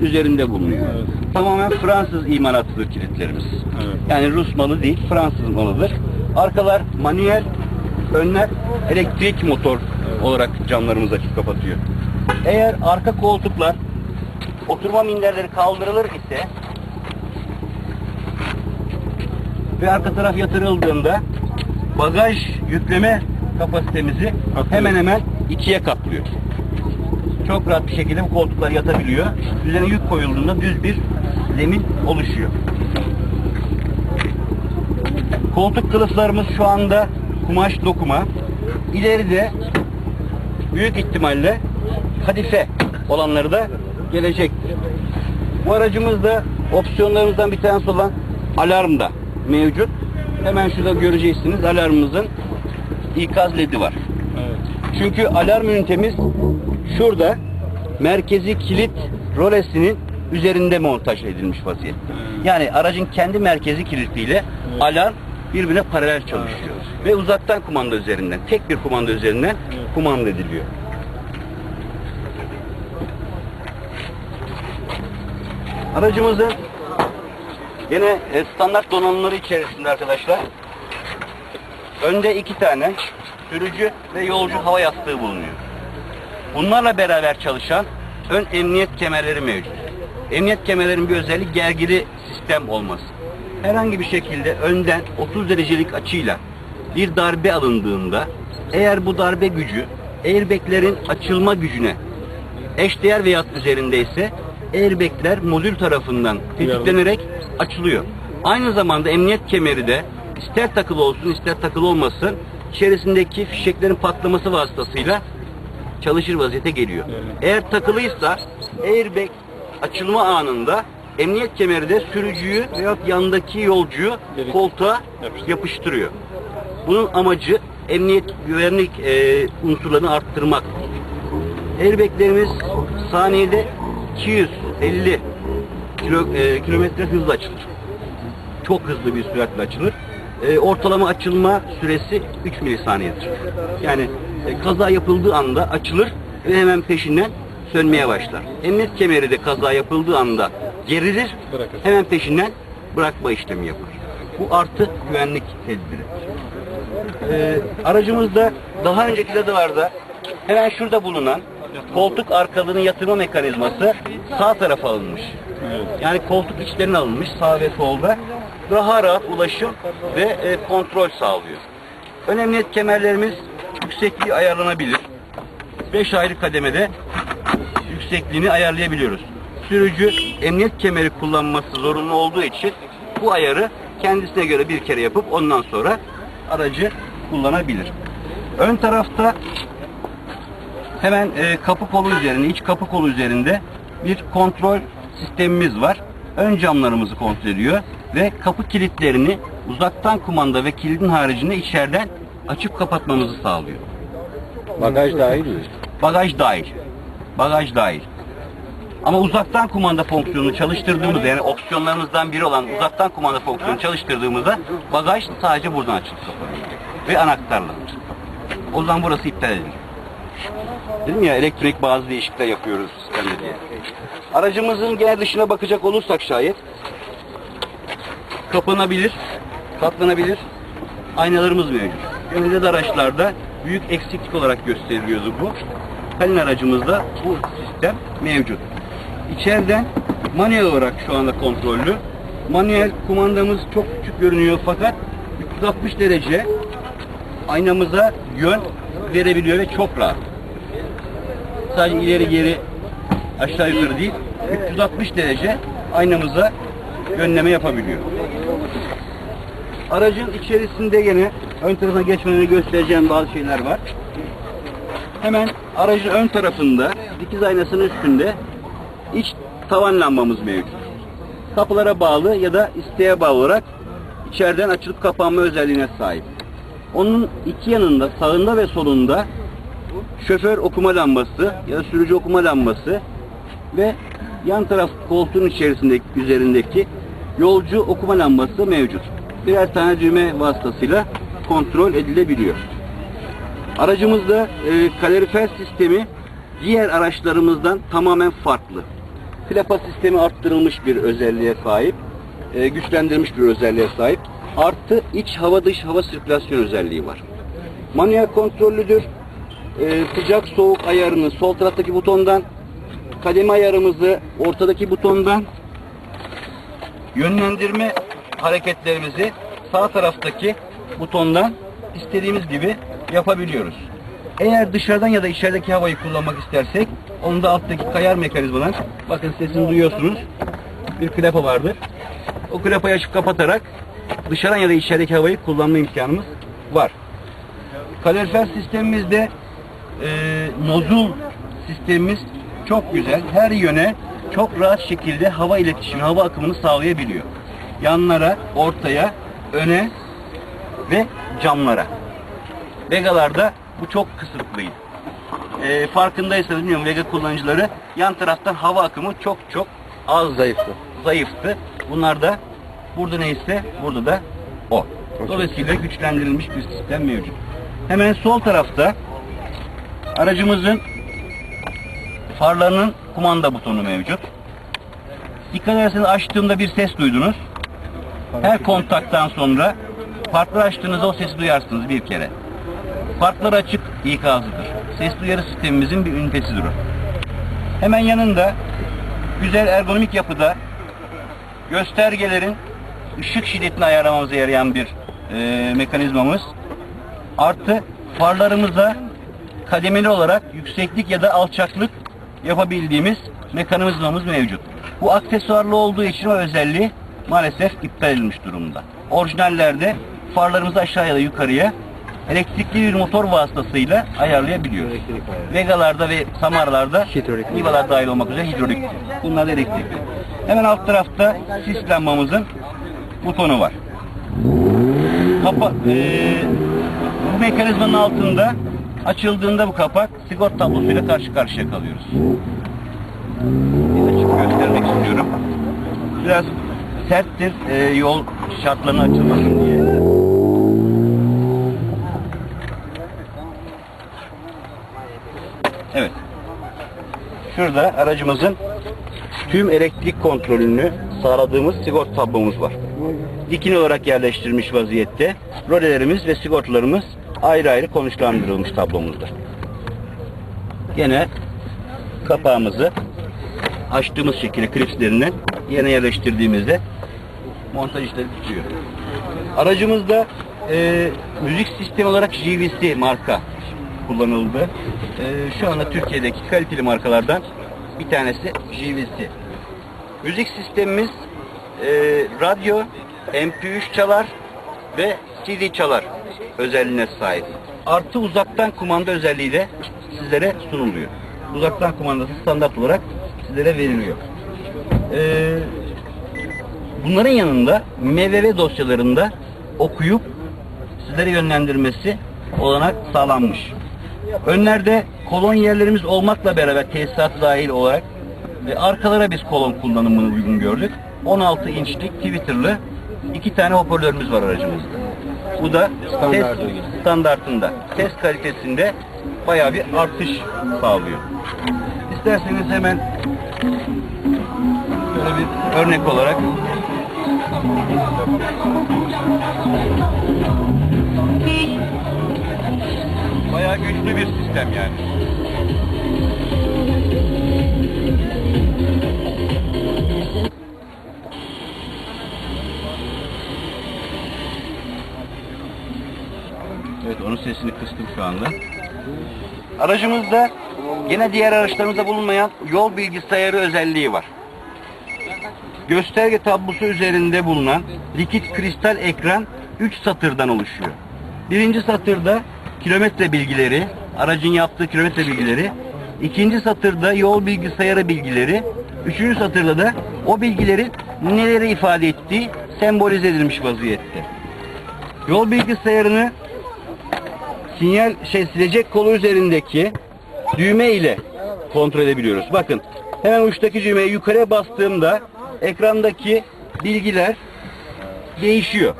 üzerinde bulunuyor. Tamamen Fransız imalatıdır kilitlerimiz. Evet. Yani Rus malı değil, Fransız malıdır. Arkalar manuel, önler elektrik motor olarak camlarımızı açıp kapatıyor. Eğer arka koltuklar oturma minderleri kaldırılır ise ve arka taraf yatırıldığında bagaj yükleme kapasitemizi hemen hemen ikiye katlıyor. Çok rahat bir şekilde bu koltuklar yatabiliyor. Üzerine yük koyulduğunda düz bir zemin oluşuyor. Koltuk kılıflarımız şu anda kumaş dokuma. İleride büyük ihtimalle kadife olanları da gelecektir. Bu aracımızda opsiyonlarımızdan bir tanesi olan alarm da mevcut. Hemen şurada göreceksiniz alarmımızın ikaz ledi var. Çünkü alarm ünitemiz şurada merkezi kilit rolesinin üzerinde montaj edilmiş vaziyette. Yani aracın kendi merkezi kilitiyle alarm birbirine paralel çalışıyor. Ve uzaktan kumanda üzerinden, tek bir kumanda üzerinden kumanda ediliyor. Aracımızın yine e, standart donanımları içerisinde arkadaşlar önde iki tane sürücü ve yolcu hava yastığı bulunuyor. Bunlarla beraber çalışan ön emniyet kemerleri mevcut. Emniyet kemerlerin bir özelliği gergili sistem olması. Herhangi bir şekilde önden 30 derecelik açıyla bir darbe alındığında eğer bu darbe gücü airbaglerin açılma gücüne eşdeğer veya üzerindeyse airbagler modül tarafından tetiklenerek açılıyor. Aynı zamanda emniyet kemeri de ister takılı olsun ister takılı olmasın içerisindeki fişeklerin patlaması vasıtasıyla çalışır vaziyete geliyor. Eğer takılıysa airbag açılma anında emniyet kemeri de sürücüyü veya yanındaki yolcuyu koltuğa Yapıştırıyor. yapıştırıyor. Bunun amacı emniyet güvenlik e, unsurlarını arttırmak. Airbaglerimiz saniyede 250 kilo, e, kilometre hızla açılır. Çok hızlı bir süratle açılır. E, ortalama açılma süresi 3 milisaniyedir. Yani e, kaza yapıldığı anda açılır ve hemen peşinden sönmeye başlar. Emniyet kemeri de kaza yapıldığı anda gerilir, Bırakır. hemen peşinden bırakma işlemi yapar. Bu artı güvenlik tedbiri. Ee, aracımızda daha önceki dadılarda hemen şurada bulunan koltuk arkalığının yatırma mekanizması sağ tarafa alınmış. Yani koltuk içlerine alınmış sağ ve solda daha rahat ulaşım ve e, kontrol sağlıyor. Ön emniyet kemerlerimiz yüksekliği ayarlanabilir. 5 ayrı kademede yüksekliğini ayarlayabiliyoruz. Sürücü emniyet kemeri kullanması zorunlu olduğu için bu ayarı kendisine göre bir kere yapıp ondan sonra aracı kullanabilir. Ön tarafta hemen e, kapı kolu üzerinde, iç kapı kolu üzerinde bir kontrol sistemimiz var. Ön camlarımızı kontrol ediyor ve kapı kilitlerini uzaktan kumanda ve kilidin haricinde içeriden açıp kapatmamızı sağlıyor. Bagaj dahil mi? Bagaj dahil. Bagaj dahil. Ama uzaktan kumanda fonksiyonunu çalıştırdığımızda yani opsiyonlarımızdan biri olan uzaktan kumanda fonksiyonunu çalıştırdığımızda bagaj sadece buradan açılıp kapanıyor. Ve anahtarla. O zaman burası iptal edilir. Dedim ya elektronik bazı değişiklikler yapıyoruz diye. Aracımızın genel dışına bakacak olursak şayet kapanabilir, katlanabilir aynalarımız mevcut. Genelde de araçlarda büyük eksiklik olarak gösteriliyordu bu. Kalin aracımızda bu sistem mevcut. İçeriden manuel olarak şu anda kontrollü. Manuel kumandamız çok küçük görünüyor fakat 360 derece aynamıza yön verebiliyor ve çok rahat. Sadece ileri geri aşağı yukarı değil 360 derece aynamıza yönleme yapabiliyor. Aracın içerisinde yine ön tarafa geçmeni göstereceğim bazı şeyler var. Hemen aracın ön tarafında dikiz aynasının üstünde iç tavan lambamız mevcut. Kapılara bağlı ya da isteğe bağlı olarak içeriden açılıp kapanma özelliğine sahip. Onun iki yanında sağında ve solunda şoför okuma lambası ya da sürücü okuma lambası ve yan taraf koltuğun içerisindeki üzerindeki yolcu okuma lambası mevcut. Birer tane düğme vasıtasıyla kontrol edilebiliyor. Aracımızda e, kalorifer sistemi diğer araçlarımızdan tamamen farklı. Klapa sistemi arttırılmış bir özelliğe sahip. e, güçlendirilmiş bir özelliğe sahip. Artı iç hava dış hava sirkülasyon özelliği var. Manuel kontrollüdür. E, sıcak soğuk ayarını sol taraftaki butondan, kademe ayarımızı ortadaki butondan, yönlendirme hareketlerimizi sağ taraftaki butondan istediğimiz gibi yapabiliyoruz. Eğer dışarıdan ya da içerideki havayı kullanmak istersek onu da alttaki kayar mekanizmadan bakın sesini duyuyorsunuz. Bir klapa vardır. O klapayı açıp kapatarak dışarıdan ya da içerideki havayı kullanma imkanımız var. Kalorifer sistemimizde e, nozul sistemimiz çok güzel. Her yöne çok rahat şekilde hava iletişimi, hava akımını sağlayabiliyor. Yanlara, ortaya, öne ve camlara. Vegalarda bu çok kısıtlıydı. E, farkındaysanız bilmiyorum Vega kullanıcıları yan taraftan hava akımı çok çok az zayıftı. Zayıftı. Bunlar da burada neyse burada da o. Dolayısıyla güçlendirilmiş bir sistem mevcut. Hemen sol tarafta aracımızın farlarının kumanda butonu mevcut. Dikkat ederseniz açtığımda bir ses duydunuz. Her kontaktan sonra farkları açtığınızda o sesi duyarsınız bir kere. Farklar açık ikazıdır. Ses duyarı sistemimizin bir ünitesidir o. Hemen yanında güzel ergonomik yapıda göstergelerin ışık şiddetini ayarlamamıza yarayan bir e, mekanizmamız. Artı farlarımıza kademeli olarak yükseklik ya da alçaklık yapabildiğimiz mekanizmamız mevcut. Bu aksesuarlı olduğu için o özelliği maalesef iptal edilmiş durumda. Orijinallerde farlarımızı aşağıya da yukarıya elektrikli bir motor vasıtasıyla ayarlayabiliyoruz. Vegalarda ve Samarlarda Niva'lar dahil olmak üzere hidrolik. Bunlar da elektrikli. Hemen alt tarafta sis lambamızın butonu var. Kapa eee, bu mekanizmanın altında açıldığında bu kapak sigorta tablosuyla karşı karşıya kalıyoruz. Bir açık göstermek istiyorum. Biraz serttir eee, yol şartlarına açılmasın diye. Evet. Şurada aracımızın tüm elektrik kontrolünü sağladığımız sigorta tablomuz var. Dikin olarak yerleştirilmiş vaziyette rolelerimiz ve sigortalarımız ayrı ayrı konuşlandırılmış tablomuzda. Gene kapağımızı açtığımız şekilde klipslerinden yerine yerleştirdiğimizde montaj işleri bitiyor. Aracımızda e, müzik sistemi olarak JVC marka kullanıldı. E, şu anda Türkiye'deki kaliteli markalardan bir tanesi JVC. Müzik sistemimiz e, radyo, MP3 çalar ve CD çalar özelliğine sahip. Artı uzaktan kumanda özelliği de sizlere sunuluyor. Uzaktan kumandası standart olarak sizlere veriliyor. Ee, bunların yanında MVV dosyalarında okuyup sizlere yönlendirmesi olanak sağlanmış. Önlerde kolon yerlerimiz olmakla beraber tesisat dahil olarak ve arkalara biz kolon kullanımını uygun gördük. 16 inçlik Twitter'lı iki tane hoparlörümüz var aracımızda. Bu da ses standartında, ses kalitesinde bayağı bir artış sağlıyor. İsterseniz hemen şöyle bir örnek olarak bayağı güçlü bir sistem yani. Evet onun sesini kıstım şu anda. Aracımızda yine diğer araçlarımızda bulunmayan yol bilgisayarı özelliği var. Gösterge tablosu üzerinde bulunan likit kristal ekran 3 satırdan oluşuyor. Birinci satırda kilometre bilgileri, aracın yaptığı kilometre bilgileri, ikinci satırda yol bilgisayarı bilgileri, üçüncü satırda da o bilgilerin neleri ifade ettiği sembolize edilmiş vaziyette. Yol bilgisayarını sinyal şey silecek kolu üzerindeki düğme ile kontrol edebiliyoruz. Bakın hemen uçtaki düğmeye yukarıya bastığımda ekrandaki bilgiler değişiyor.